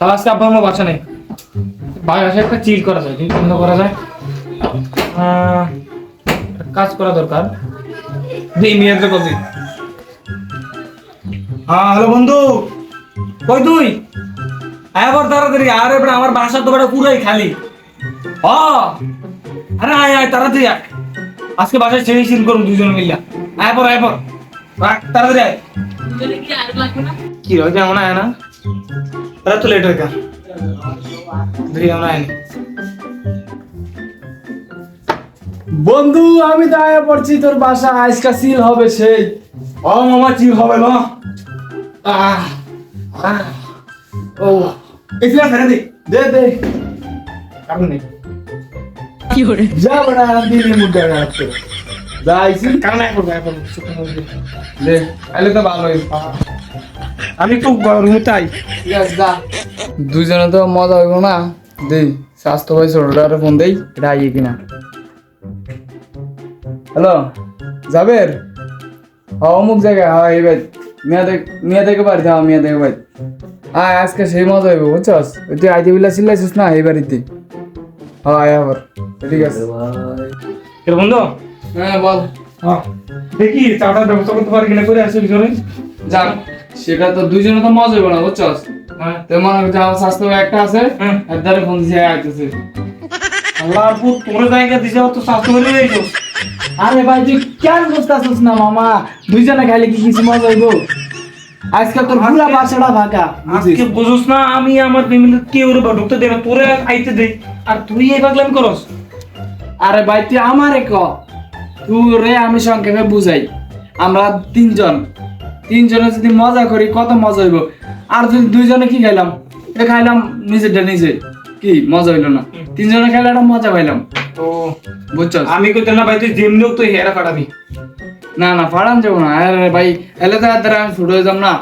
সারা আজকে আব্বা আমার বাসা নেই। ভাই আসে একটা চিল করা যায় চিল বন্ধ করা যায়। কাজ করা দরকার। দিই মেয়েদের দিই হ্যাঁ হ্যালো বন্ধু। কই তুই? আয় আবার তাড়াতাড়ি আরে বেটা আমার বাসা তো বেটা পুরাই খালি। হ। আরে আয় আয় তাড়াতাড়ি আয়। আজকে বাসায় ছেড়ে সিল করুন দুজন মিলিয়া আয় পর আয় পর রাখ তাড়াতাড়ি আয়। কি হয় কেমন আয় না? দেখি আমরা আয়নি বন্ধু আমি পড়ছি তোর বাসা আজকা সিল হবে সেই। ও মামা চিল হবে না আহ আহ ও এসে ফেলে দে। দে দে। কারণ নেই। যা বড়া দিনে মুদ্রা রাখতে তো ভালোই আমি ঠিক আছে যা দুইজনে তো মজা হইব না দেই স্বাস্থ্য ভাই ছোটটার ফোন দেই এটা আইয়ে কিনা হ্যালো যাবের হ্যাঁ অমুক জায়গায় হ্যাঁ এই ভাই মিয়া দেখ মিয়া দেখে বাড়ি হ্যাঁ মিয়া দেখে বাড়ি হ্যাঁ আজকে সেই মজা হইব বুঝছস তুই আইতে বিলা চিল্লাইছিস না এই বাড়িতে হ্যাঁ আয় আবার ঠিক আছে বন্ধু হ্যাঁ বল। হ্যাঁ। দেখি চাটার ব্যবস্থা করতে পারি কিনা করে আসে ভিতরে যাক সেটা তো দুইজনে তো মজা হইব না বুঝছস? হ্যাঁ। তো মনে স্বাস্থ্য একটা আছে। এর ফোন দিয়ে আইতেছে। আল্লাহ আপু তোমরা জায়গা দিছে তো স্বাস্থ্য দিয়েছ আরে ভাই তুই কেন বুঝতেছিস না মামা? দুইজনে খাইলে কি কিছু মজা হইব? আজকাল তোর পুরা বাসাটা ফাঁকা আজকে বুঝোস না আমি আমার ফ্যামিলির কেউ রে ঢুকতে দেবে তোরে আইতে দে। আর তুই এই পাগলামি করস? আরে ভাই তুই আমারে ক? তুই আমি সংক্ষেপে বুঝাই। আমরা তিনজন। তিনজনে যদি মজা করি কত মজা হইব? আর যদি দুইজনে কি খাইলাম? এ খাইলাম নিজেরটা নিজে। কি? মজা হইল না। তিনজনে খাইলে একটা মজা পাইলাম। তো বুঝছস? আমি কইতে না ভাই তুই তুই হেরা কাটাবি না না ফাড়ান যাব না। আরে ভাই এলে তো আর আমি ছুট যাম না।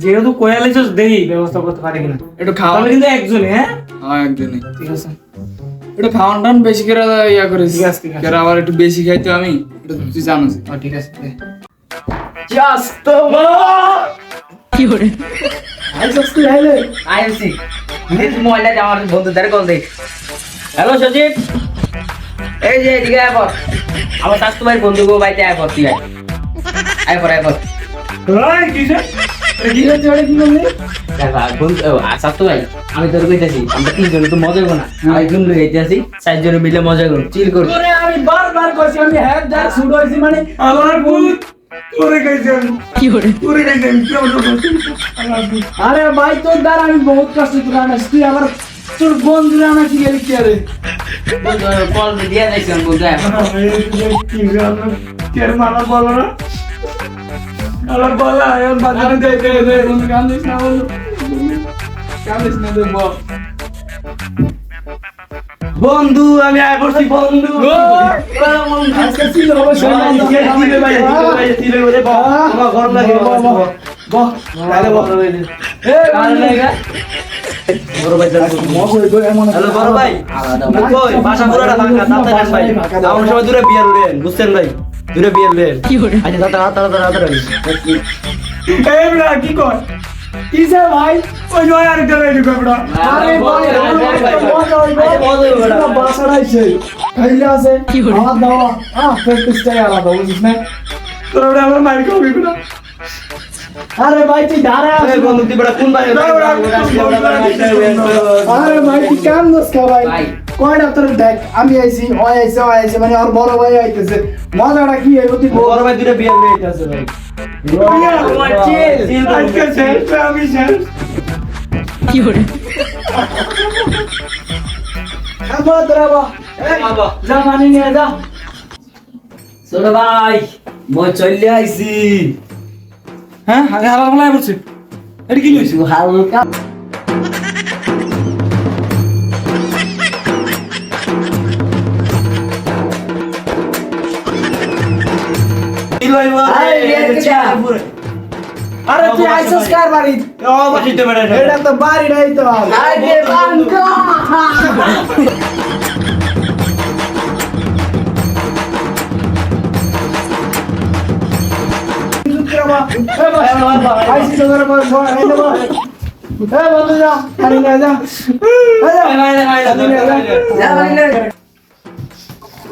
যেহেতু কয়ালেছিস দেই ব্যবস্থা করতে পারি কিনা। একটু খাওয়া কিন্তু একজনে হ্যাঁ? হ্যাঁ একদিনই ঠিক আছে। একটু খাওয়ান টান বেশি করে ইয়া করিস। ঠিক আছে, ঠিক আছে। আবার একটু বেশি খাইতো আমি এটা তো তুই জানোস। ও, ঠিক আছে আইএমসি নিজ মহিলা আমার বন্ধুদের কল দেই। হ্যালো সচিব এই যে এদিকে আয় আমার স্বাস্থ্য ভাইয়ের বন্ধু গো বাইতে আয় পর তুই আয়। আয় পর আয় পর। আমি তোর কইতাছি আমরা তিনজনে তো মজা করব না চারজনে মিলে মজা করব চিল করব আমি বারবার কইছি আমি হ্যাঁ যা শুরু মানে আমার ভূত তোরে। তোরে। আরে ভাই তোর দ্বারা আমি বহুত কষ্ট করে তুই আবার তোর বন্ধুরা আনাসি গেলি কি আরে দিয়ে দেখছিলাম বন্ধু। কি আমার কের মারা বলো না? আমার বলা, এখন বাজারে দে দে দে বন্ধু কান্দিস না বন্ধু কান্দিস না দে বন্ধু আমি আয় পড়ছি বন্ধু। আজকে ছিল গরম লাগে, বাহ, বাহ। এ, বড় ভাই, হ্যালো বড় ভাই। বাসা পুরোটা ফাঁকা তাড়াতাড়ি ভাই। আমার সময় দূরে বিয়ার উড়েন বুঝছেন ভাই? দূরে বিয়ার উড়েন আচ্ছা তাড়াতাড়ি তাড়াতাড়ি তাড়াতাড়ি এই বেটা, কি কর? কিসে ভাই ওই যে ওই আরেকটা ready কর আরে ভাই আচ্ছা, একটা মজা হইব আচ্ছা, মজা হইব, পুরো বেটা। বাসাটাই সেই খাইলে আছে আমার দাও আহ প্র্যাকটিসটাই আলাদা বুঝিস না তোরা আমার মাইর খাওয়াবি বেটা। আরে ভাই তুই দাঁড়া এই বন্ধু তুই বেটা কোন ভাই আরে ভাই তুই কেন দোষ খা ভাই। কয়টা তোর দেখ আমি আইছি ওই আইছে ওই আইছে মানে আর বড় ভাই আইতেছে। মজাটা কি হইব তুই বড় ভাই দূরে বিয়ার আছে ভাই। ভাইয়া, তোমার chill, chill করো। আজকে শেষ, আমি শেষ। আমার তোরা বা যা পানি নিয়ে যা। ছোট ভাই মই চলে আইছি। হ্যাঁ আগে হালা হালা বলছে এটা কি হয়েছে হালকা আরে তুই আইসস কার বাড়ি? ও বাড়ি তো বেড়া এটা তো বাড়ি নাই তো আরে। বাঙ্কা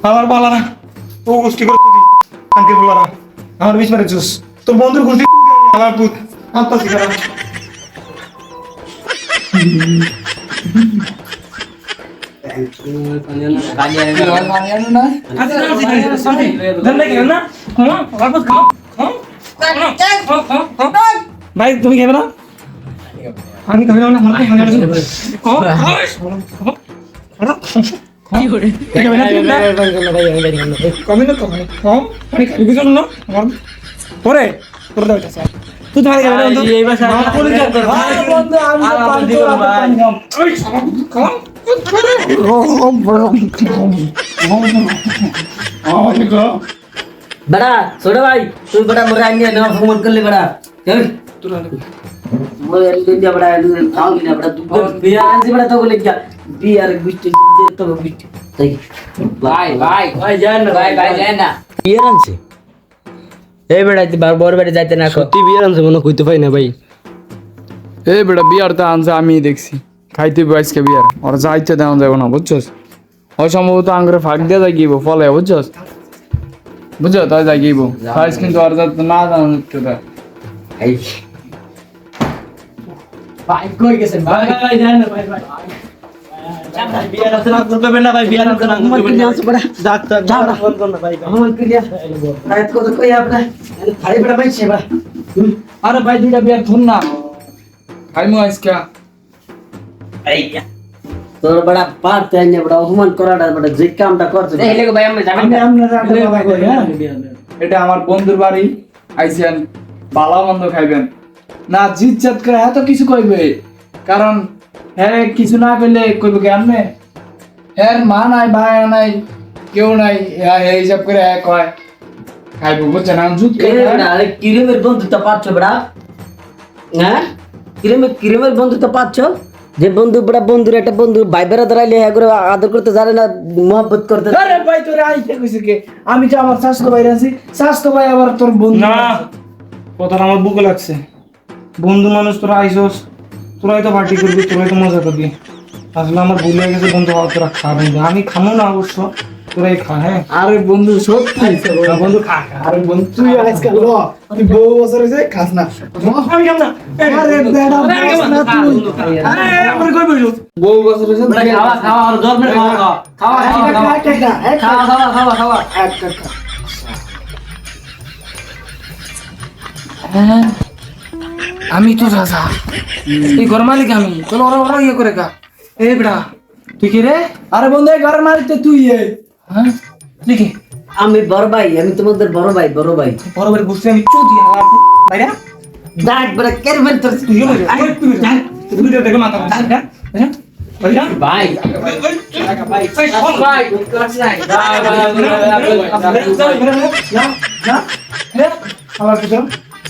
আমার বলারা ও গোষ্ঠী করে আমার তো বন্ধুর খুশি আমার পুত আত্মা ভাই তুমি খেবে না আমি খাবে না কমে না। তো মানে কম। না ওরে ওরে দাও স্যার। তুই ধরে গেল বন্ধু? এইবার স্যার মাফ করে দাও বন্ধু আমি তো পানি দিব ভাই। ওই সারা খাম बड़ा छोड़ो भाई तू बड़ा मुरा इंडिया ना फ़ोन कर ले बड़ा चल तू ना वो इंडिया बड़ा खाओ भी ना बड़ा तू बियर से बड़ा तो ले क्या बियर गुस्ट तो गुस्ट भाई भाई भाई जान भाई भाई जान ना बियर से এই বেড়া তুই বার বড় বেড়া যাইতে না সত্যি বিয়ের আনছে মনে কইতে পাই না ভাই। এই বেটা বিয়ার তো আনছে আমি দেখছি। খাইতে আজকে বিয়ার। ওর যা ইচ্ছা দেওয়া যাবে না বুঝছস? অসম্ভবত আঙ্গুরে ফাঁক দিয়ে যাই ফলে বুঝছস? বুঝছ? তাই যাই গিয়েব ফাইস কিন্তু আর যাতে না জানা যাচ্ছে ভাই কই গেছেন ভাই? ভাই যান ভাই ভাই। আরে ভাই দুইটা থুন না তোর বড় পারতে আইনে বড় অপমান করাটা যে কামটা করছে এই ভাই আমরা যাবেন? এটা আমার বন্ধুর বাড়ি আইসেন বালা মন্দ খাইবেন না জিত জাত করে এত কিছু কইবে কারণ হ্যাঁ কিছু না কইলে কইবে কি আনবে হ্যাঁ মা নাই ভাই নাই কেউ নাই হ্যাঁ এই হিসাব করে হ্যাঁ। কয় খাইবো। বুঝছেন আমি জুত কিরেমের বন্ধুত্ব পাচ্ছ বড়া হ্যাঁ? কিরেমের কিরেমের বন্ধুত্ব পাচ্ছ? যে বন্ধু বড়া বন্ধুর একটা বন্ধু ভাই বেড়া দাঁড়াইলে হ্যাঁ করে আদর করতে জানে না মহব্বত করতে আরে ভাই তোরে আইতে কইছে কে? আমি তো আমার স্বাস্থ্য ভাই আছি স্বাস্থ্য ভাই আবার তোর বন্ধু না কথাটা আমার বুকে লাগছে। বন্ধু মানুষ তোরা আইসস তোরাই তো পার্টি করবি তোরাই তো মজা করবি। আসলে আমার ভুল গেছে বন্ধু তোরা খাবে না আমি খামো না অবশ্য তোরাই খা হ্যাঁ? আরে বন্ধু সত্যি। বন্ধু খা আরে বন্ধু তুই আজকে তুই বহু বছর হয়েছে খাস না। আমি বহু বছর হয়েছে হ্যাঁ। আমি তো রাজা এই ঘর মালিক আমি চলো ওরা ওরা ইয়ে করে কা এ বেড়া তুই কি রে আরে বন্ধু এই ঘরের মালিক তো তুই হ্যাঁ তুই কি আমি বড় ভাই আমি তোমাদের বড় ভাই বড় ভাই বড় বড় বসে আমি চুদি আমার ভাইরা দাঁত বড় কেরমেল তোর তুই বলিস তুই জান তুই তো দেখে মাথা জান জান হ্যাঁ ভাইরা ভাই ভাই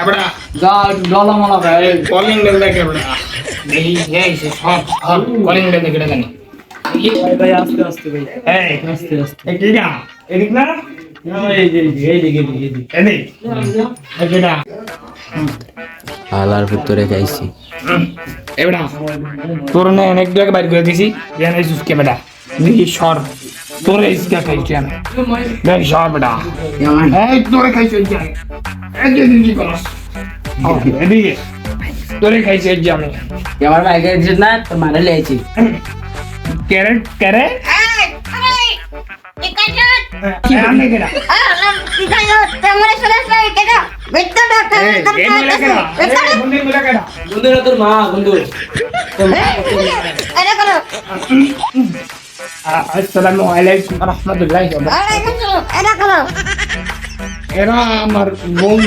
এবড়া যা ডলা মালা ভাই। কলিং বেল দেখে এবড়া এই এই সব সব কলিং বেল দেখে জানি ভাই ভাই আস্তে আস্তে ভাই। এই আস্তে আস্তে। এই কিটা এদিক না? এই যে এই দিকে এই দিকে এদিক। এই কিটা আলার ভিতরে যাইছি এবড়া তোর নে অনেক জায়গা বাইর করে দিছি। জান এই বেটা। দেখি সর। তোরে ইসকা খাইছি আমি। দেখ সর বেটা। এই তোরে খাইছি একজন দিদি কোনো এদিকে তোরে খাইছি এক জামি আমার ভাই খাইছিস না তোর মারে লেছি ক্যারেট ক্যারেট তোর মা বন্ধু আসসালামু আলাইকুম রহমতুল্লাহ era amar bon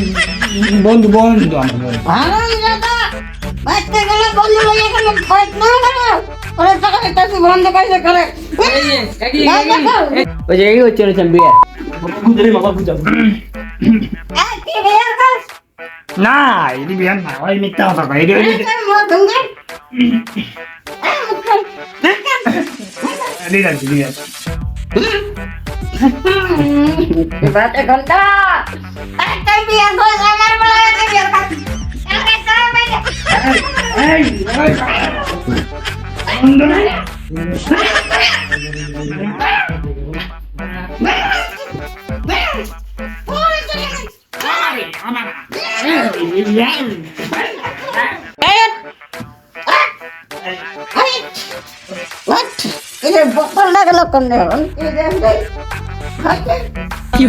bon bon do amar bon ah ya mas te gana bon do bon ya gana pues no lo gana por eso que estás sobrando para ese cara oye aquí oye no se envía Nah, ini biar nah, ini tahu apa ini. Ini mau dengar. Ini dan sini ya. এই তোর মুখ ধুঙ্গে এই মুখ ধুঙ্গে। ঠিক আছে ঠিক আছে বাতে ঘণ্টা একটা বিয়ার কই আমার বলা একটা বিয়ার কাজ একটা করে বাইরে এই এই What? বকল লাগল গেল কোন কি